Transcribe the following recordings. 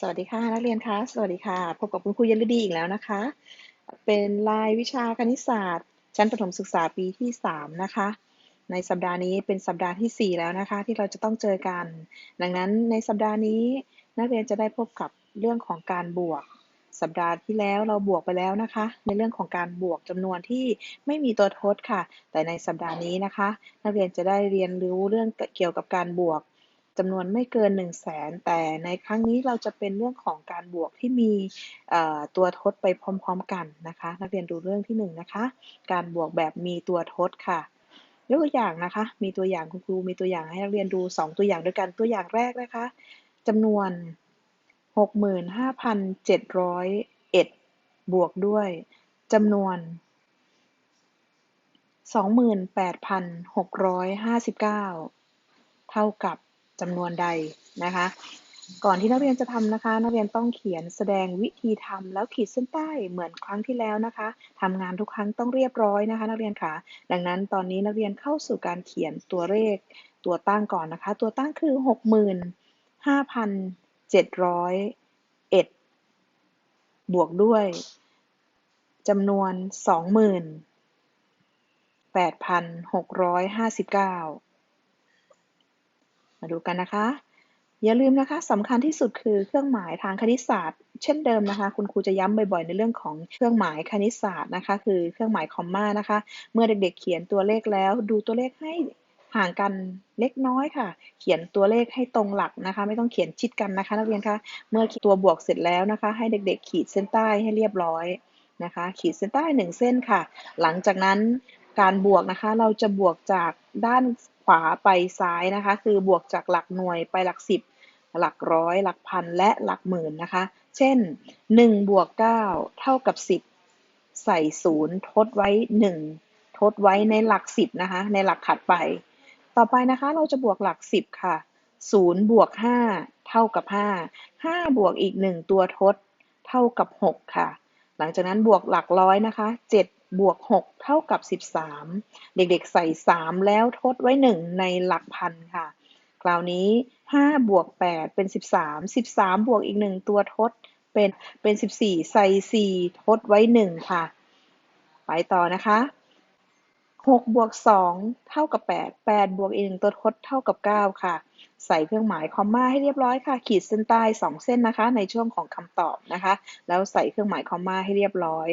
สวัสดีค่ะนักเรียนคะสวัสดีค่ะ พบกับคุณครูยลดีอีกแล้วนะคะ เป็นรายวิชาคณิตศาสตร์ ชั้นประถมศึกษาปีที่ 3 นะคะ ในสัปดาห์นี้เป็นสัปดาห์ที่ 4 แล้วนะคะ ที่เราจะต้องเจอกัน ดังนั้นในสัปดาห์นี้นักเรียนจะได้พบกับเรื่องของการบวก สัปดาห์ที่แล้วเราบวกไปแล้วนะคะ ในเรื่องของการบวกจำนวนที่ไม่มีตัวทดค่ะ แต่ในสัปดาห์นี้นะคะ นักเรียนจะได้เรียนรู้เรื่องเกี่ยวกับการบวก จำนวนไม่เกิน 1 0 0 0 0แสนแต่ในครั้งนี้เราจะเป็นเรื่องของการบวกที่มีตัวทดไปพร้อม ๆ กันนะคะ นักเรียนดูเรื่องที่1นนะคะ การบวกแบบมีตัวทดค่ะยกตัวอย่างนะคะ มีตัวอย่างคุณครูมีตัวอย่างให้นักเรียนดู 2 ตัวอย่างด้วยกันตัวอย่างแรกนะคะจำนวน 65,701 บวกด้วยจำนวน 28,659 เท่ากับ จำนวนใดนะคะ ก่อนที่นักเรียนจะทำนะคะ นักเรียนต้องเขียนแสดงวิธีทำแล้วขีดเส้นใต้เหมือนครั้งที่แล้วนะคะทำงานทุกครั้งต้องเรียบร้อยนะคะ นักเรียนคะดังนั้นตอนนี้นักเรียนเข้าสู่การเขียนตัวเลขตัวตั้งก่อนนะคะ ตัวตั้งคือ 65,701 บวกด้วยจำนวน 28,659 มาดูกันนะคะ อย่าลืมนะคะสำคัญที่สุดคือเครื่องหมายทางคณิตศาสตร์ เช่นเดิมนะคะ คุณครูจะย้ำบ่อยๆ ในเรื่องของเครื่องหมายคณิตศาสตร์นะคะ คือเครื่องหมายคอมมานะคะ เมื่อเด็กๆ เขียนตัวเลขแล้ว ดูตัวเลขให้ห่างกันเล็กน้อยค่ะ เขียนตัวเลขให้ตรงหลักนะคะ ไม่ต้องเขียนชิดกันนะคะ นักเรียนคะ เมื่อตัวบวกเสร็จแล้วนะคะ ให้เด็กๆ ขีดเส้นใต้ให้เรียบร้อยนะคะ ขีดเส้นใต้ 1 เส้นค่ะ หลังจากนั้นการบวกนะคะ เราจะบวกจากด้าน ขวาไปซ้ายนะคะ คือบวกจากหลักหน่วยไปหลักสิบหลักร้อย หลักพัน และหลักหมื่นนะคะ เช่น1บวก9เท่ากับ 10 ใส่ศูนย์ทดไว้ 1 ทดไว้ในหลัก 10 นะคะ ในหลักถัดไป ต่อไปนะคะ เราจะบวกหลัก 10 ค่ะ 0 บวก 5 เท่ากับ 5 5 บวกอีก 1 ตัวทด เท่ากับ 6 ค่ะ หลังจากนั้นบวกหลักร้อยนะคะ 7 บวก 6 เท่ากับ 13 เด็กๆใส่ 3 แล้วทดไว้ 1 ในหลักพันค่ะ คราวนี้ 5 บวก 8 เป็น 13 13 บวกอีก 1 ตัวทดเป็นเป็น 14 ใส่ 4 ทดไว้ 1 ค่ะ ไปต่อนะคะ 6บวก2เท่ากับ8 8บวกอีก1ตัวทดเท่ากับ9ค่ะ ใส่เครื่องหมายคอมมาให้เรียบร้อยค่ะ ขีดเส้นใต้2เส้นนะคะ ในช่วงของคำตอบนะคะ แล้วใส่เครื่องหมายคอมมาให้เรียบร้อย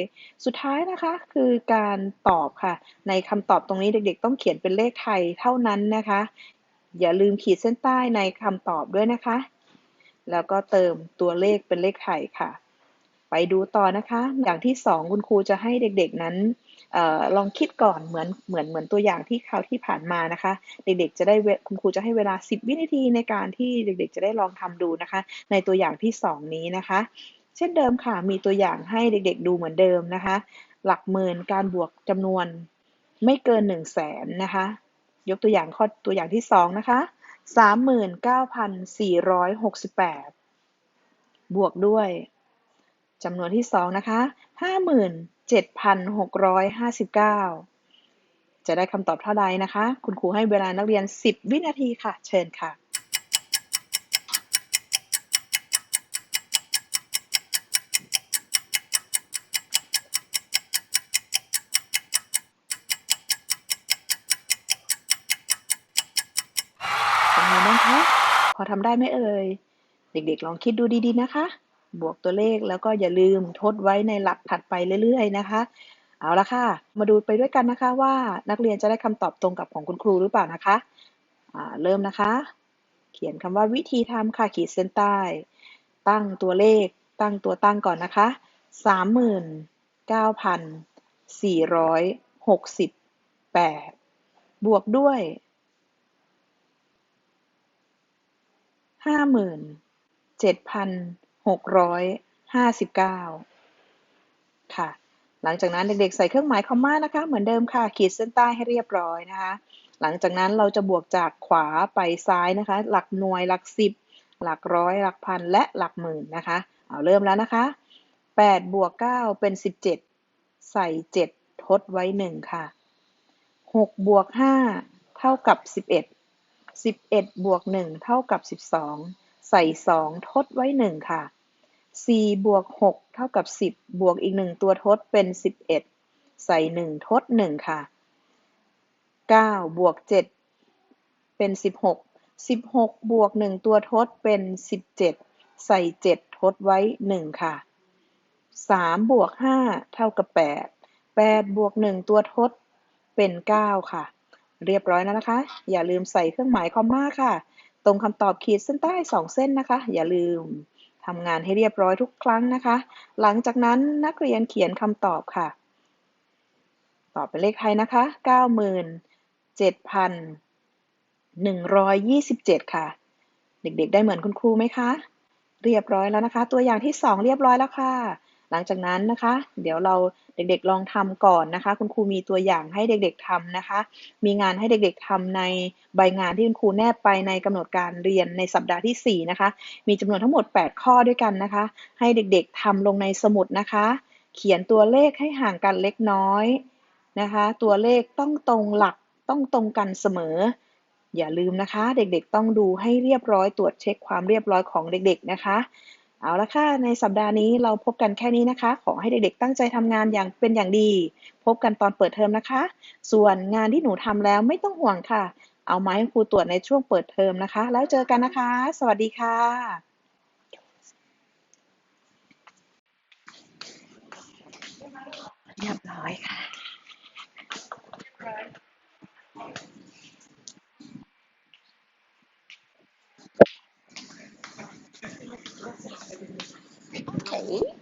สุดท้ายนะคะคือการตอบค่ะ ในคำตอบตรงนี้เด็กๆ ต้องเขียนเป็นเลขไทยเท่านั้นนะคะ อย่าลืมขีดเส้นใต้ในคำตอบด้วยนะคะ แล้วก็เติมตัวเลขเป็นเลขไทยค่ะ ไปดูต่อนะคะ อย่างที่2คุณครูจะให้เด็กๆนั้นลองคิดก่อนเหมือนเหมือนเหมือนตัวอย่างที่คราวที่ผ่านมานะคะ เด็กๆจะได้คุณครูจะให้เวลา 10 วินาทีในการที่เด็กๆ จะได้ลองทำดูนะคะ ในตัวอย่างที่ 2 นี้นะคะ เช่นเดิมค่ะมีตัวอย่างให้เด็กๆ ดูเหมือนเดิมนะคะ หลักหมื่นการบวกจำนวนไม่เกิน 1 0 0 0 0แสนนะคะ ยกตัวอย่างข้อตัวอย่างที่ 2 นะคะ 39,468 บวกด้วย จำนวนที่2นะคะ50,000 7,659จะได้คำตอบเท่าใดนะคะ คุณครูให้เวลานักเรียน 10 วินาทีค่ะ เชิญค่ะเป็นไงบ้างคะ พอทำได้ไหมเอ่ย เด็กๆ ลองคิดดูดีๆ นะคะ บวกตัวเลขแล้วก็อย่าลืมทดไว้ในหลักถัดไปเรื่อยๆนะคะ เอาละค่ะ มาดูไปด้วยกันนะคะว่านักเรียนจะได้คำตอบตรงกับของคุณครูหรือเปล่านะคะเริ่มนะคะ เขียนคำว่าวิธีทำค่ะขีดเส้นใต้ ตั้งตัวเลข ตั้งตัวตั้งก่อนนะคะ 39,468 บวกด้วย 57,000 หกร้อยห้าสิบเก้าค่ะ หลังจากนั้นเด็กๆใส่เครื่องหมายคอมมานะคะ เหมือนเดิมค่ะ ขีดเส้นใต้ให้เรียบร้อยนะคะ หลังจากนั้นเราจะบวกจากขวาไปซ้ายนะคะ หลักหน่วยหลักสิบหลักร้อยหลักพันและหลักหมื่นนะคะ เอาเริ่มแล้วนะคะ8บวก9เป็น 17 ใส่ 7 ทดไว้ 1 ค่ะ6บวก5เท่ากับ 11 11บวก1เท่ากับ 12 ใส่ 2 ทดไว้ 1 ค่ะ 4 บวก 6 เท่ากับ 10 บวกอีก 1 ตัวทดเป็น 11 ใส่ 1 ทด 1 ค่ะ 9 บวก 7 เป็น 16 16 บวก 1 ตัวทดเป็น 17 ใส่ 7 ทดไว้ 1 ค่ะ 3 บวก 5 เท่ากับ 8 8 บวก 1 ตัวทดเป็น 9 ค่ะ เรียบร้อยแล้วนะคะ อย่าลืมใส่เครื่องหมายคอมมาค่ะ ตรงคำตอบขีดเส้นใต้2เส้นนะคะ อย่าลืมทำงานให้เรียบร้อยทุกครั้งนะคะ หลังจากนั้นนักเรียนเขียนคำตอบค่ะ ตอบเป็นเลขไทยนะคะ 97,127 ค่ะ เด็กๆ ได้เหมือนคุณครูไหมคะ เรียบร้อยแล้วนะคะ ตัวอย่างที่ 2 เรียบร้อยแล้วค่ะ หลังจากนั้นนะคะ เดี๋ยวเราเด็กๆลองทำก่อนนะคะ คุณครูมีตัวอย่างให้เด็กๆทำนะคะ มีงานให้เด็กๆทำในใบงานที่คุณครูแนบไปในกำหนดการเรียนในสัปดาห์ที่ 4 นะคะ มีจำนวนทั้งหมด 8 ข้อด้วยกันนะคะ ให้เด็กๆทำลงในสมุดนะคะ เขียนตัวเลขให้ห่างกันเล็กน้อยนะคะ ตัวเลขต้องตรงหลักต้องตรงกันเสมอ อย่าลืมนะคะ เด็กๆต้องดูให้เรียบร้อยตรวจเช็คความเรียบร้อยของเด็กๆนะคะ เอาละค่ะ ในสัปดาห์นี้เราพบกันแค่นี้นะคะ ขอให้เด็กๆตั้งใจทำงานอย่างเป็นอย่างดี พบกันตอนเปิดเทอมนะคะ ส่วนงานที่หนูทำแล้วไม่ต้องห่วงค่ะ เอามาให้ครูตรวจในช่วงเปิดเทอมนะคะ แล้วเจอกันนะคะ สวัสดีค่ะเรียบร้อยค่ะ bem?